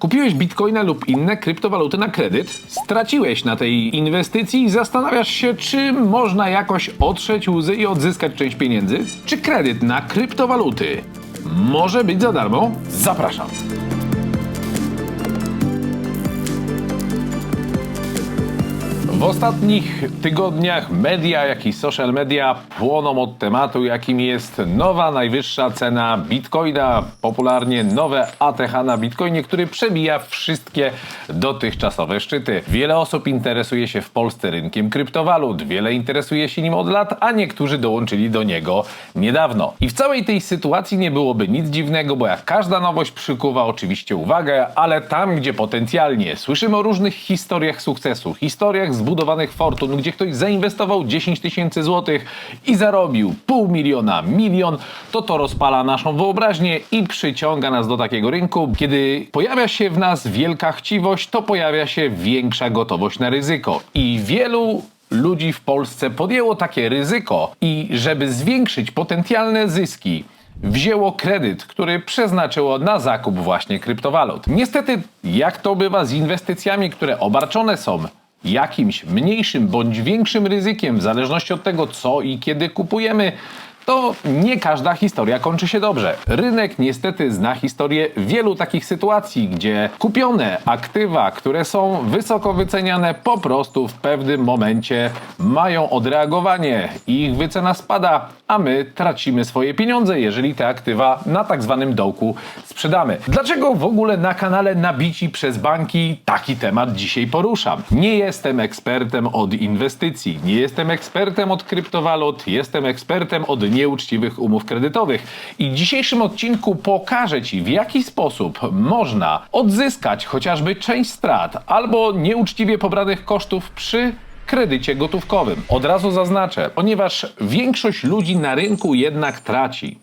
Kupiłeś bitcoina lub inne kryptowaluty na kredyt, straciłeś na tej inwestycji i zastanawiasz się, czy można jakoś otrzeć łzy i odzyskać część pieniędzy? Czy kredyt na kryptowaluty może być za darmo? Zapraszam. W ostatnich tygodniach media, jak i social media płoną od tematu, jakim jest nowa najwyższa cena bitcoina, popularnie nowe ATH na bitcoinie, który przebija wszystkie dotychczasowe szczyty. Wiele osób interesuje się w Polsce rynkiem kryptowalut, wiele interesuje się nim od lat, a niektórzy dołączyli do niego niedawno. I w całej tej sytuacji nie byłoby nic dziwnego, bo jak każda nowość przykuwa oczywiście uwagę, ale tam, gdzie potencjalnie słyszymy o różnych historiach sukcesu, historiach zbudowanych fortun, gdzie ktoś zainwestował 10 tysięcy złotych i zarobił pół miliona, milion, to to rozpala naszą wyobraźnię i przyciąga nas do takiego rynku. Kiedy pojawia się w nas wielka chciwość, to pojawia się większa gotowość na ryzyko. I wielu ludzi w Polsce podjęło takie ryzyko i żeby zwiększyć potencjalne zyski, wzięło kredyt, który przeznaczyło na zakup właśnie kryptowalut. Niestety, jak to bywa z inwestycjami, które obarczone są jakimś mniejszym bądź większym ryzykiem, w zależności od tego, co i kiedy kupujemy, to nie każda historia kończy się dobrze. Rynek niestety zna historię wielu takich sytuacji, gdzie kupione aktywa, które są wysoko wyceniane, po prostu w pewnym momencie mają odreagowanie ich wycena spada, a my tracimy swoje pieniądze, jeżeli te aktywa na tak zwanym dołku sprzedamy. Dlaczego w ogóle na kanale Nabici przez banki taki temat dzisiaj poruszam? Nie jestem ekspertem od inwestycji, nie jestem ekspertem od kryptowalut, jestem ekspertem od nieuczciwych umów kredytowych. I w dzisiejszym odcinku pokażę Ci, w jaki sposób można odzyskać chociażby część strat albo nieuczciwie pobranych kosztów przy kredycie gotówkowym. Od razu zaznaczę, ponieważ większość ludzi na rynku jednak traci.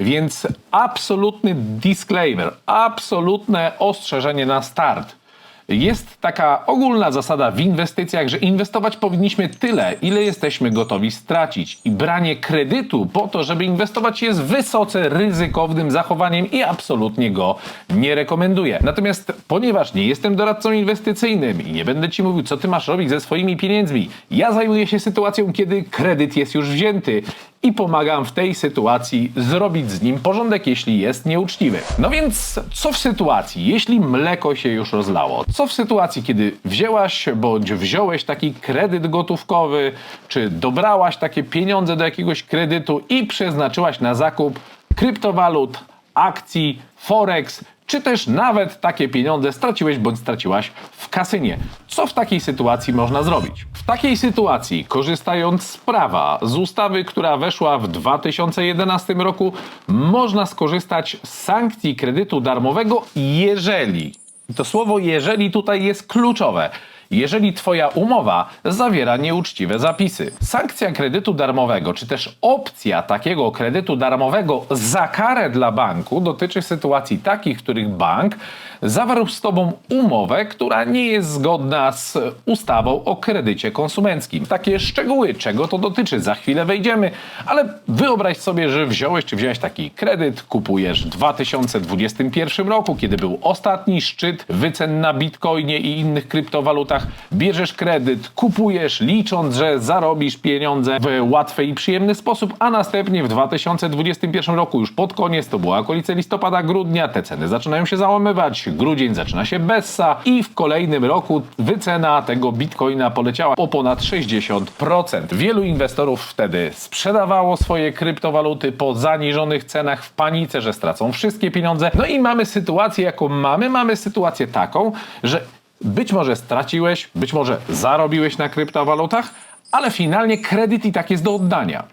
Więc absolutny disclaimer, absolutne ostrzeżenie na start. Jest taka ogólna zasada w inwestycjach, że inwestować powinniśmy tyle, ile jesteśmy gotowi stracić. I branie kredytu po to, żeby inwestować jest wysoce ryzykownym zachowaniem i absolutnie go nie rekomenduję. Natomiast ponieważ nie jestem doradcą inwestycyjnym i nie będę Ci mówił, co Ty masz robić ze swoimi pieniędzmi, ja zajmuję się sytuacją, kiedy kredyt jest już wzięty i pomagam w tej sytuacji zrobić z nim porządek, jeśli jest nieuczciwy. No więc co w sytuacji, jeśli mleko się już rozlało? Co w sytuacji, kiedy wzięłaś bądź wziąłeś taki kredyt gotówkowy, czy dobrałaś takie pieniądze do jakiegoś kredytu i przeznaczyłaś na zakup kryptowalut, akcji, forex, czy też nawet takie pieniądze straciłeś bądź straciłaś w kasynie. Co w takiej sytuacji można zrobić? W takiej sytuacji, korzystając z prawa, z ustawy, która weszła w 2011 roku, można skorzystać z sankcji kredytu darmowego, jeżeli, i to słowo jeżeli tutaj jest kluczowe, jeżeli Twoja umowa zawiera nieuczciwe zapisy. Sankcja kredytu darmowego, czy też opcja takiego kredytu darmowego za karę dla banku dotyczy sytuacji takich, w których bank zawarł z Tobą umowę, która nie jest zgodna z ustawą o kredycie konsumenckim. Takie szczegóły, czego to dotyczy, za chwilę wejdziemy, ale wyobraź sobie, że wziąłeś czy wziąłeś taki kredyt, kupujesz w 2021 roku, kiedy był ostatni szczyt wycen na bitcoinie i innych kryptowalutach, bierzesz kredyt, kupujesz, licząc, że zarobisz pieniądze w łatwy i przyjemny sposób, a następnie w 2021 roku, już pod koniec, to była okolice listopada, grudnia, te ceny zaczynają się załamywać, grudzień zaczyna się bessa i w kolejnym roku wycena tego bitcoina poleciała o ponad 60%. Wielu inwestorów wtedy sprzedawało swoje kryptowaluty po zaniżonych cenach w panice, że stracą wszystkie pieniądze. No i mamy sytuację, jaką mamy. Mamy sytuację taką, że być może straciłeś, być może zarobiłeś na kryptowalutach, ale finalnie kredyt i tak jest do oddania.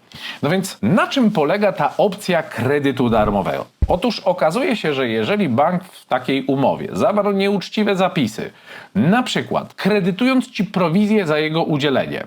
No więc na czym polega ta opcja kredytu darmowego? Otóż okazuje się, że jeżeli bank w takiej umowie zawarł nieuczciwe zapisy, na przykład kredytując ci prowizję za jego udzielenie,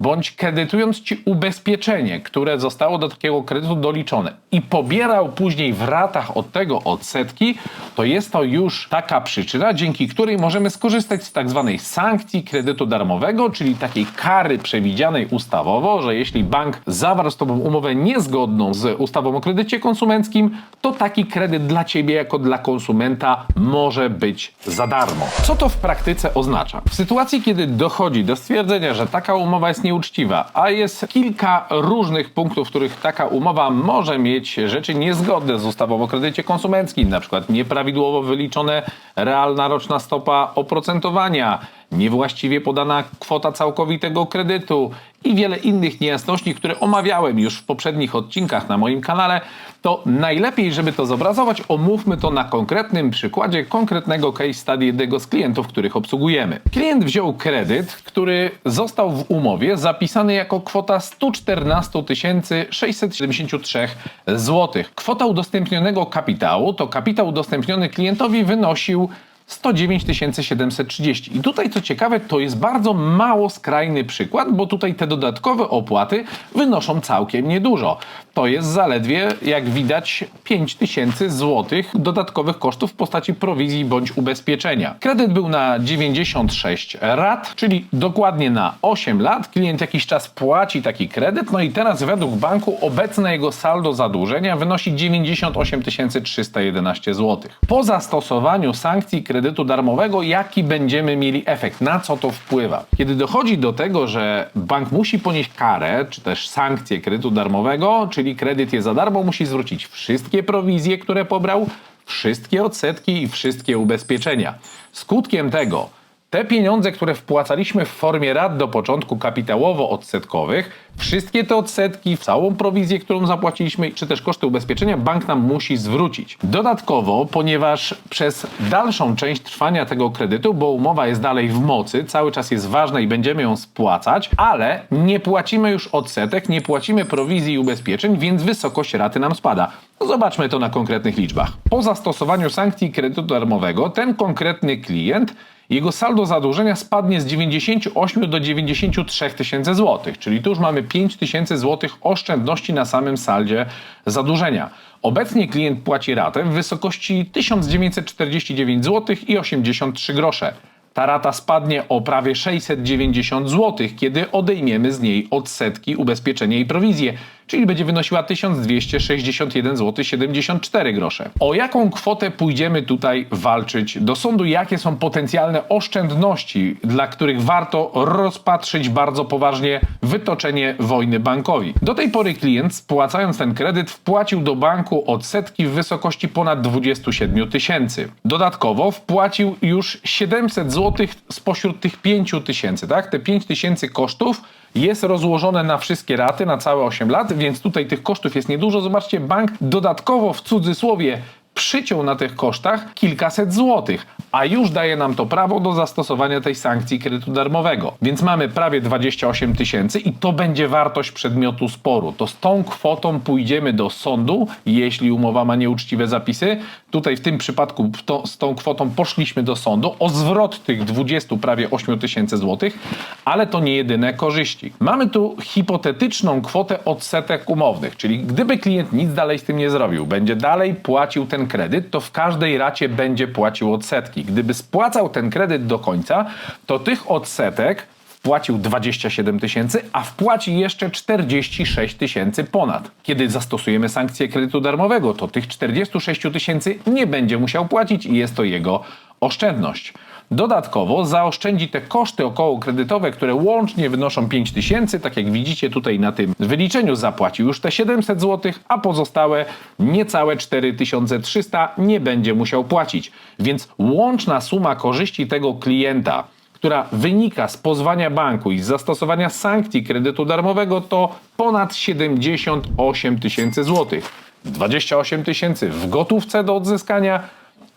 bądź kredytując ci ubezpieczenie, które zostało do takiego kredytu doliczone i pobierał później w ratach od tego odsetki, to jest to już taka przyczyna, dzięki której możemy skorzystać z tak zwanej sankcji kredytu darmowego, czyli takiej kary przewidzianej ustawowo, że jeśli bank zawarł z tobą umowę niezgodną z ustawą o kredycie konsumenckim, to taki kredyt dla ciebie jako dla konsumenta może być za darmo. Co to w praktyce oznacza? W sytuacji, kiedy dochodzi do stwierdzenia, że taka umowa jest nieuczciwa, a jest kilka różnych punktów, w których taka umowa może mieć rzeczy niezgodne z ustawą o kredycie konsumenckim, na przykład nieprawidłowo wyliczone realna roczna stopa oprocentowania, niewłaściwie podana kwota całkowitego kredytu i wiele innych niejasności, które omawiałem już w poprzednich odcinkach na moim kanale, to najlepiej, żeby to zobrazować, omówmy to na konkretnym przykładzie konkretnego case study jednego z klientów, których obsługujemy. Klient wziął kredyt, który został w umowie zapisany jako kwota 114 673 zł. Kwota udostępnionego kapitału to kapitał udostępniony klientowi wynosił 109 730. I tutaj co ciekawe, to jest bardzo mało skrajny przykład, bo tutaj te dodatkowe opłaty wynoszą całkiem niedużo. To jest zaledwie, jak widać, 5 tysięcy złotych dodatkowych kosztów w postaci prowizji bądź ubezpieczenia. Kredyt był na 96 rat, czyli dokładnie na 8 lat. Klient jakiś czas płaci taki kredyt, no i teraz według banku obecne jego saldo zadłużenia wynosi 98 311 zł. Po zastosowaniu sankcji kredytu darmowego, jaki będziemy mieli efekt, na co to wpływa. Kiedy dochodzi do tego, że bank musi ponieść karę, czy też sankcję kredytu darmowego, czyli kredyt jest za darmo, musi zwrócić wszystkie prowizje, które pobrał, wszystkie odsetki i wszystkie ubezpieczenia. Skutkiem tego te pieniądze, które wpłacaliśmy w formie rat do początku kapitałowo-odsetkowych, wszystkie te odsetki, całą prowizję, którą zapłaciliśmy, czy też koszty ubezpieczenia, bank nam musi zwrócić. Dodatkowo, ponieważ przez dalszą część trwania tego kredytu, bo umowa jest dalej w mocy, cały czas jest ważna i będziemy ją spłacać, ale nie płacimy już odsetek, nie płacimy prowizji i ubezpieczeń, więc wysokość raty nam spada. No zobaczmy to na konkretnych liczbach. Po zastosowaniu sankcji kredytu darmowego, ten konkretny klient jego saldo zadłużenia spadnie z 98 do 93 tysięcy złotych, czyli tu już mamy 5 tysięcy złotych oszczędności na samym saldzie zadłużenia. Obecnie klient płaci ratę w wysokości 1949 zł i 83 grosze. Ta rata spadnie o prawie 690 zł, kiedy odejmiemy z niej odsetki, ubezpieczenie i prowizję, czyli będzie wynosiła 1261 zł 74 grosze. O jaką kwotę pójdziemy tutaj walczyć do sądu? Jakie są potencjalne oszczędności, dla których warto rozpatrzyć bardzo poważnie wytoczenie wojny bankowi? Do tej pory klient, spłacając ten kredyt, wpłacił do banku odsetki w wysokości ponad 27 tysięcy. Dodatkowo wpłacił już 700 zł spośród tych 5 tysięcy, tak? Te 5 tysięcy kosztów jest rozłożone na wszystkie raty, na całe 8 lat, więc tutaj tych kosztów jest niedużo. Zobaczcie, bank dodatkowo w cudzysłowie przyciął na tych kosztach kilkaset złotych, a już daje nam to prawo do zastosowania tej sankcji kredytu darmowego. Więc mamy prawie 28 tysięcy i to będzie wartość przedmiotu sporu. To z tą kwotą pójdziemy do sądu, jeśli umowa ma nieuczciwe zapisy. Tutaj w tym przypadku to, z tą kwotą poszliśmy do sądu o zwrot tych 20 prawie 8 tysięcy złotych, ale to nie jedyne korzyści. Mamy tu hipotetyczną kwotę odsetek umownych, czyli gdyby klient nic dalej z tym nie zrobił, będzie dalej płacił ten kredyt, to w każdej racie będzie płacił odsetki. Gdyby spłacał ten kredyt do końca, to tych odsetek wpłacił 27 tysięcy, a wpłaci jeszcze 46 tysięcy ponad. Kiedy zastosujemy sankcję kredytu darmowego, to tych 46 tysięcy nie będzie musiał płacić i jest to jego oszczędność. Dodatkowo zaoszczędzi te koszty okołokredytowe, które łącznie wynoszą 5 tysięcy, tak jak widzicie tutaj na tym wyliczeniu zapłacił już te 700 zł, a pozostałe niecałe 4300 nie będzie musiał płacić. Więc łączna suma korzyści tego klienta która wynika z pozwania banku i z zastosowania sankcji kredytu darmowego to ponad 78 tysięcy złotych. 28 tysięcy w gotówce do odzyskania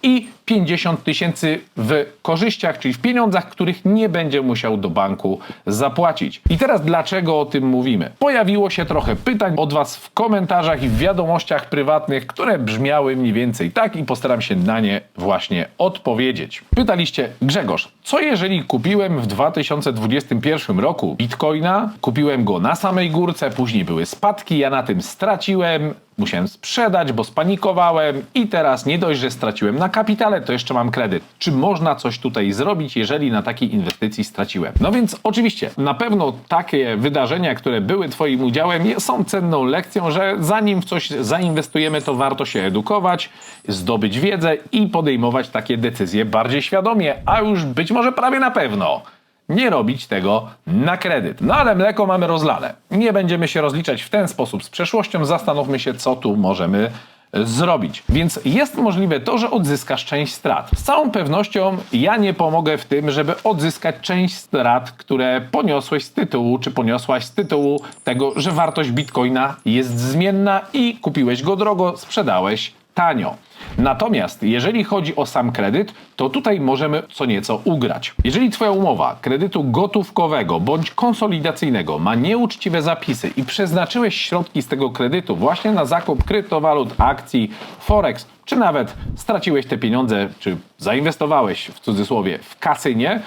i 50 tysięcy w korzyściach, czyli w pieniądzach, których nie będzie musiał do banku zapłacić. I teraz dlaczego o tym mówimy? Pojawiło się trochę pytań od Was w komentarzach i w wiadomościach prywatnych, które brzmiały mniej więcej tak i postaram się na nie właśnie odpowiedzieć. Pytaliście, Grzegorz, co jeżeli kupiłem w 2021 roku bitcoina, kupiłem go na samej górce, później były spadki, ja na tym straciłem, musiałem sprzedać, bo spanikowałem i teraz nie dość, że straciłem na kapitale, to jeszcze mam kredyt. Czy można coś tutaj zrobić, jeżeli na takiej inwestycji straciłem? No więc oczywiście, na pewno takie wydarzenia, które były Twoim udziałem, są cenną lekcją, że zanim w coś zainwestujemy, to warto się edukować, zdobyć wiedzę i podejmować takie decyzje bardziej świadomie, a już być może prawie na pewno nie robić tego na kredyt. No ale mleko mamy rozlane. Nie będziemy się rozliczać w ten sposób z przeszłością. Zastanówmy się, co tu możemy zrobić. Więc jest możliwe to, że odzyskasz część strat. Z całą pewnością ja nie pomogę w tym, żeby odzyskać część strat, które poniosłeś z tytułu, czy poniosłaś z tytułu tego, że wartość bitcoina jest zmienna i kupiłeś go drogo, sprzedałeś tanio. Natomiast jeżeli chodzi o sam kredyt, to tutaj możemy co nieco ugrać. Jeżeli Twoja umowa kredytu gotówkowego bądź konsolidacyjnego ma nieuczciwe zapisy i przeznaczyłeś środki z tego kredytu właśnie na zakup kryptowalut, akcji, forex, czy nawet straciłeś te pieniądze, czy zainwestowałeś w cudzysłowie w kasynie,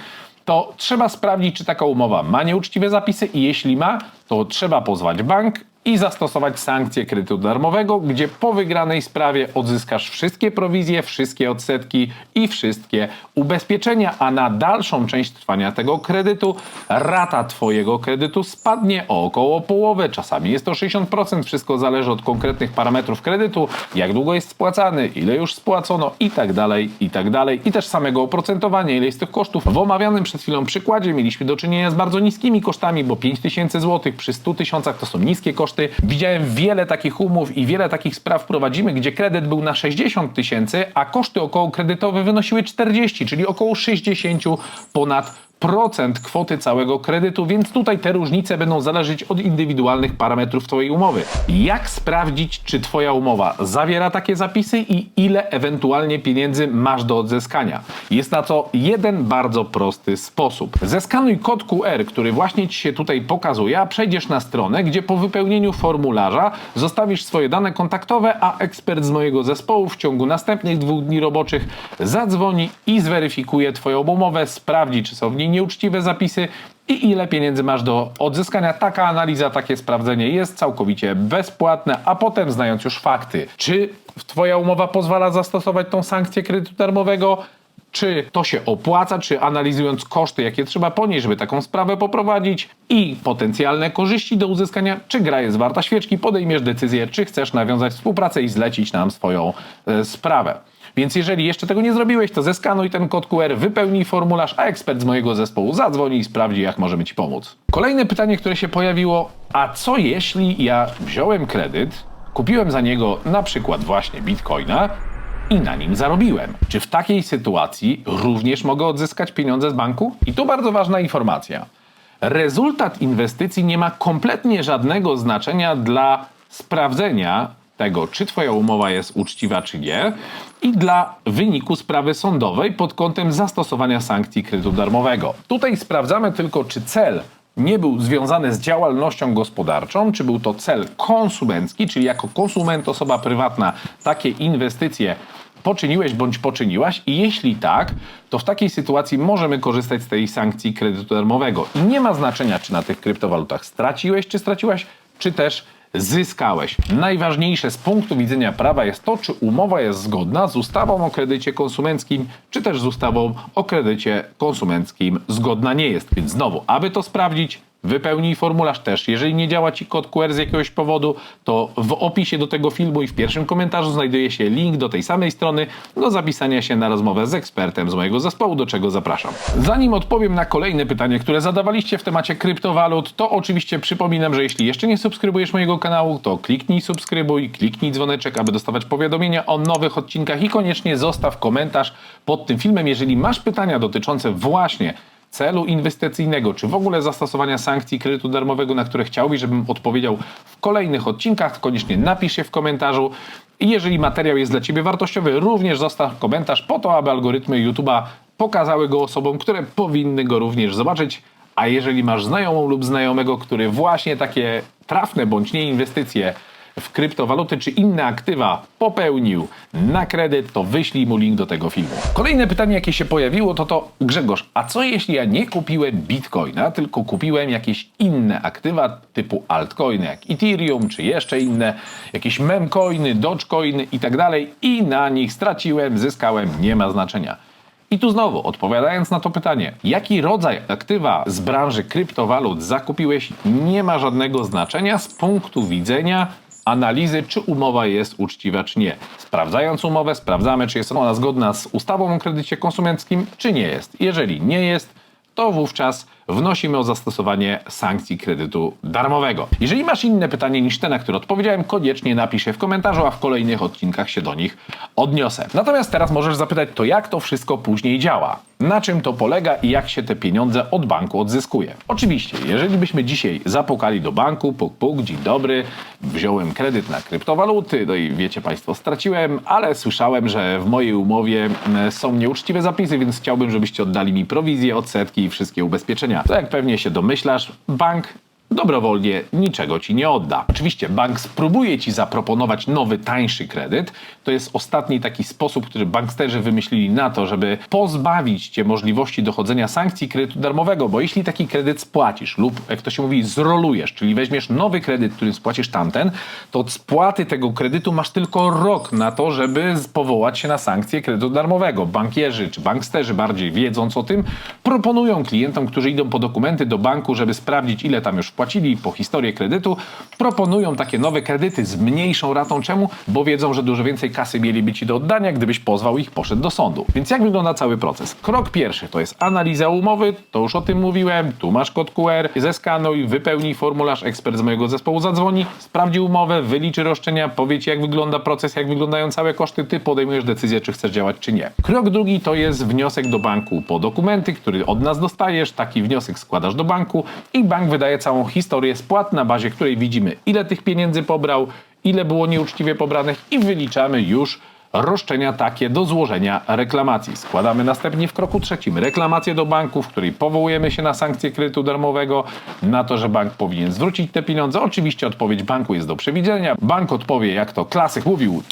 to trzeba sprawdzić, czy taka umowa ma nieuczciwe zapisy i jeśli ma, to trzeba pozwać bank i zastosować sankcję kredytu darmowego, gdzie po wygranej sprawie odzyskasz wszystkie prowizje, wszystkie odsetki i wszystkie ubezpieczenia, a na dalszą część trwania tego kredytu rata Twojego kredytu spadnie o około połowę, czasami jest to 60%, wszystko zależy od konkretnych parametrów kredytu, jak długo jest spłacany, ile już spłacono i tak dalej, i tak dalej, i też samego oprocentowania, ile jest tych kosztów. W omawianym przed chwilą przykładzie mieliśmy do czynienia z bardzo niskimi kosztami, bo 5000 zł przy 100 tysiącach to są niskie koszty. Widziałem wiele takich umów i wiele takich spraw prowadzimy, gdzie kredyt był na 60 tysięcy, a koszty około kredytowe wynosiły 40, czyli około 60 ponad procent kwoty całego kredytu, więc tutaj te różnice będą zależeć od indywidualnych parametrów Twojej umowy. Jak sprawdzić, czy Twoja umowa zawiera takie zapisy i ile ewentualnie pieniędzy masz do odzyskania? Jest na to jeden bardzo prosty sposób. Zeskanuj kod QR, który właśnie Ci się tutaj pokazuje, a przejdziesz na stronę, gdzie po wypełnieniu formularza zostawisz swoje dane kontaktowe, a ekspert z mojego zespołu w ciągu następnych dwóch dni roboczych zadzwoni i zweryfikuje Twoją umowę, sprawdzi, czy są w niej nieuczciwe zapisy i ile pieniędzy masz do odzyskania. Taka analiza, takie sprawdzenie jest całkowicie bezpłatne, a potem znając już fakty, czy Twoja umowa pozwala zastosować tą sankcję kredytu darmowego, czy to się opłaca, czy analizując koszty, jakie trzeba ponieść, żeby taką sprawę poprowadzić i potencjalne korzyści do uzyskania, czy gra jest warta świeczki, podejmiesz decyzję, czy chcesz nawiązać współpracę i zlecić nam swoją e, sprawę. Więc jeżeli jeszcze tego nie zrobiłeś, to zeskanuj ten kod QR, wypełnij formularz, a ekspert z mojego zespołu zadzwoni i sprawdzi, jak możemy Ci pomóc. Kolejne pytanie, które się pojawiło, a co jeśli ja wziąłem kredyt, kupiłem za niego na przykład właśnie bitcoina, i na nim zarobiłem. Czy w takiej sytuacji również mogę odzyskać pieniądze z banku? I tu bardzo ważna informacja. Rezultat inwestycji nie ma kompletnie żadnego znaczenia dla sprawdzenia tego, czy Twoja umowa jest uczciwa, czy nie, i dla wyniku sprawy sądowej pod kątem zastosowania sankcji kredytu darmowego. Tutaj sprawdzamy tylko, czy cel nie był związany z działalnością gospodarczą, czy był to cel konsumencki, czyli jako konsument, osoba prywatna, takie inwestycje poczyniłeś bądź poczyniłaś i jeśli tak, to w takiej sytuacji możemy korzystać z tej sankcji kredytu darmowego. I nie ma znaczenia, czy na tych kryptowalutach straciłeś, czy straciłaś, czy też zyskałeś. Najważniejsze z punktu widzenia prawa jest to, czy umowa jest zgodna z ustawą o kredycie konsumenckim, czy też z ustawą o kredycie konsumenckim zgodna nie jest. Więc znowu, aby to sprawdzić, Wypełnij formularz też. Jeżeli nie działa Ci kod QR z jakiegoś powodu, to w opisie do tego filmu i w pierwszym komentarzu znajduje się link do tej samej strony do zapisania się na rozmowę z ekspertem z mojego zespołu, do czego zapraszam. Zanim odpowiem na kolejne pytanie, które zadawaliście w temacie kryptowalut, to oczywiście przypominam, że jeśli jeszcze nie subskrybujesz mojego kanału, to kliknij subskrybuj, kliknij dzwoneczek, aby dostawać powiadomienia o nowych odcinkach i koniecznie zostaw komentarz pod tym filmem, jeżeli masz pytania dotyczące właśnie celu inwestycyjnego, czy w ogóle zastosowania sankcji kredytu darmowego, na które chciałbyś, żebym odpowiedział w kolejnych odcinkach, koniecznie napisz je w komentarzu. I jeżeli materiał jest dla Ciebie wartościowy, również zostaw komentarz po to, aby algorytmy YouTube'a pokazały go osobom, które powinny go również zobaczyć. A jeżeli masz znajomą lub znajomego, który właśnie takie trafne bądź nie inwestycje w kryptowaluty czy inne aktywa popełnił na kredyt, to wyślij mu link do tego filmu. Kolejne pytanie, jakie się pojawiło, to to Grzegorz, a co jeśli ja nie kupiłem bitcoina, tylko kupiłem jakieś inne aktywa typu altcoiny, jak Ethereum, czy jeszcze inne, jakieś memcoiny, dogecoiny i tak dalej i na nich straciłem, zyskałem, nie ma znaczenia. I tu znowu, odpowiadając na to pytanie, jaki rodzaj aktywa z branży kryptowalut zakupiłeś, nie ma żadnego znaczenia z punktu widzenia analizy, czy umowa jest uczciwa, czy nie. Sprawdzając umowę, sprawdzamy, czy jest ona zgodna z ustawą o kredycie konsumenckim, czy nie jest. Jeżeli nie jest, to wówczas wnosimy o zastosowanie sankcji kredytu darmowego. Jeżeli masz inne pytanie niż te, na które odpowiedziałem, koniecznie napisz je w komentarzu, a w kolejnych odcinkach się do nich odniosę. Natomiast teraz możesz zapytać, to jak to wszystko później działa? Na czym to polega i jak się te pieniądze od banku odzyskuje? Oczywiście, jeżeli byśmy dzisiaj zapukali do banku, puk, puk, dzień dobry, wziąłem kredyt na kryptowaluty, no i wiecie Państwo, straciłem, ale słyszałem, że w mojej umowie mm, są nieuczciwe zapisy, więc chciałbym, żebyście oddali mi prowizję, odsetki i wszystkie ubezpieczenia. To jak pewnie się domyślasz, bank dobrowolnie niczego ci nie odda. Oczywiście bank spróbuje ci zaproponować nowy, tańszy kredyt. To jest ostatni taki sposób, który banksterzy wymyślili na to, żeby pozbawić cię możliwości dochodzenia sankcji kredytu darmowego, bo jeśli taki kredyt spłacisz lub, jak to się mówi, zrolujesz, czyli weźmiesz nowy kredyt, którym spłacisz tamten, to od spłaty tego kredytu masz tylko rok na to, żeby powołać się na sankcję kredytu darmowego. Bankierzy czy banksterzy bardziej wiedząc o tym, proponują klientom, którzy idą po dokumenty do banku, żeby sprawdzić, ile tam już wpłacili po historię kredytu, proponują takie nowe kredyty z mniejszą ratą. Czemu? Bo wiedzą, że dużo więcej kasy mieliby ci do oddania, gdybyś pozwał ich, poszedł do sądu. Więc jak wygląda cały proces? Krok pierwszy to jest analiza umowy, to już o tym mówiłem, tu masz kod QR, zeskanuj, wypełnij formularz, ekspert z mojego zespołu zadzwoni, sprawdzi umowę, wyliczy roszczenia, powie ci jak wygląda proces, jak wyglądają całe koszty, ty podejmujesz decyzję, czy chcesz działać, czy nie. Krok drugi to jest wniosek do banku po dokumenty, który od nas dostajesz, taki wniosek składasz do banku i bank wydaje całą historię spłat, na bazie której widzimy ile tych pieniędzy pobrał, ile było nieuczciwie pobranych i wyliczamy już roszczenia takie do złożenia reklamacji. Składamy następnie w kroku trzecim reklamację do banku, w której powołujemy się na sankcję kredytu darmowego, na to, że bank powinien zwrócić te pieniądze. Oczywiście odpowiedź banku jest do przewidzenia. Bank odpowie, jak to klasyk mówił,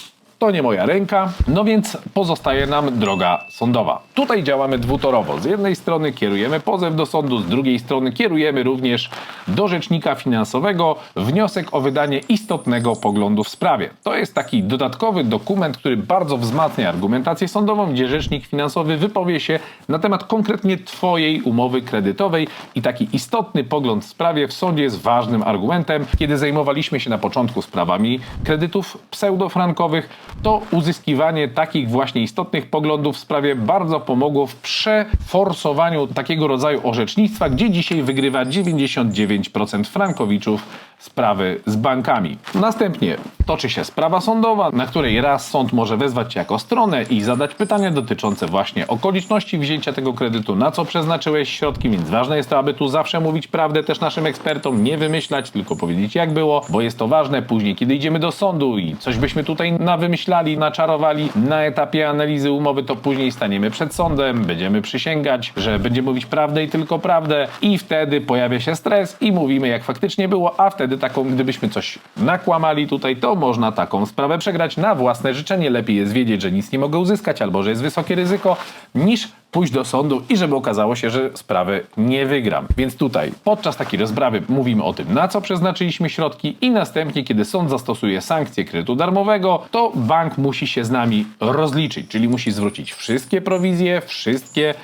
to nie moja ręka, no więc pozostaje nam droga sądowa. Tutaj działamy dwutorowo. Z jednej strony kierujemy pozew do sądu, z drugiej strony kierujemy również do rzecznika finansowego wniosek o wydanie istotnego poglądu w sprawie. To jest taki dodatkowy dokument, który bardzo wzmacnia argumentację sądową, gdzie rzecznik finansowy wypowie się na temat konkretnie Twojej umowy kredytowej i taki istotny pogląd w sprawie w sądzie jest ważnym argumentem. Kiedy zajmowaliśmy się na początku sprawami kredytów pseudofrankowych, to uzyskiwanie takich właśnie istotnych poglądów w sprawie bardzo pomogło w przeforsowaniu takiego rodzaju orzecznictwa, gdzie dzisiaj wygrywa 99% frankowiczów sprawy z bankami. Następnie toczy się sprawa sądowa, na której raz sąd może wezwać cię jako stronę i zadać pytania dotyczące właśnie okoliczności wzięcia tego kredytu, na co przeznaczyłeś środki, więc ważne jest to, aby tu zawsze mówić prawdę też naszym ekspertom, nie wymyślać, tylko powiedzieć jak było, bo jest to ważne później, kiedy idziemy do sądu i coś byśmy tutaj nawymyślali, naczarowali na etapie analizy umowy, to później staniemy przed sądem, będziemy przysięgać, że będziemy mówić prawdę i tylko prawdę i wtedy pojawia się stres i mówimy jak faktycznie było, a wtedy taką, gdybyśmy coś nakłamali tutaj, to można taką sprawę przegrać na własne życzenie. Lepiej jest wiedzieć, że nic nie mogę uzyskać albo że jest wysokie ryzyko, niż pójść do sądu i żeby okazało się, że sprawy nie wygram. Więc tutaj podczas takiej rozprawy mówimy o tym, na co przeznaczyliśmy środki i następnie, kiedy sąd zastosuje sankcję kredytu darmowego, to bank musi się z nami rozliczyć, czyli musi zwrócić wszystkie prowizje, wszystkie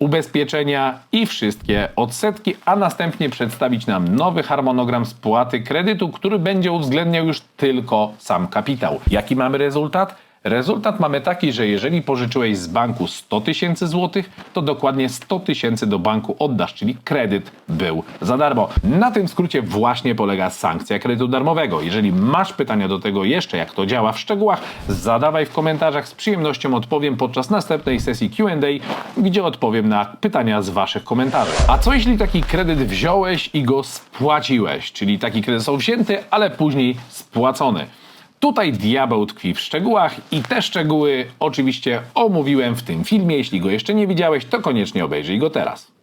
ubezpieczenia i wszystkie odsetki, a następnie przedstawić nam nowy harmonogram spłaty kredytu, który będzie uwzględniał już tylko sam kapitał. Jaki mamy rezultat? Rezultat mamy taki, że jeżeli pożyczyłeś z banku 100 tysięcy złotych, to dokładnie 100 tysięcy do banku oddasz, czyli kredyt był za darmo. Na tym skrócie właśnie polega sankcja kredytu darmowego. Jeżeli masz pytania do tego jeszcze, jak to działa w szczegółach, zadawaj w komentarzach, z przyjemnością odpowiem podczas następnej sesji Q&A, gdzie odpowiem na pytania z waszych komentarzy. A co jeśli taki kredyt wziąłeś i go spłaciłeś, czyli taki kredyt został wzięty, ale później spłacony? Tutaj diabeł tkwi w szczegółach i te szczegóły oczywiście omówiłem w tym filmie. Jeśli go jeszcze nie widziałeś, to koniecznie obejrzyj go teraz.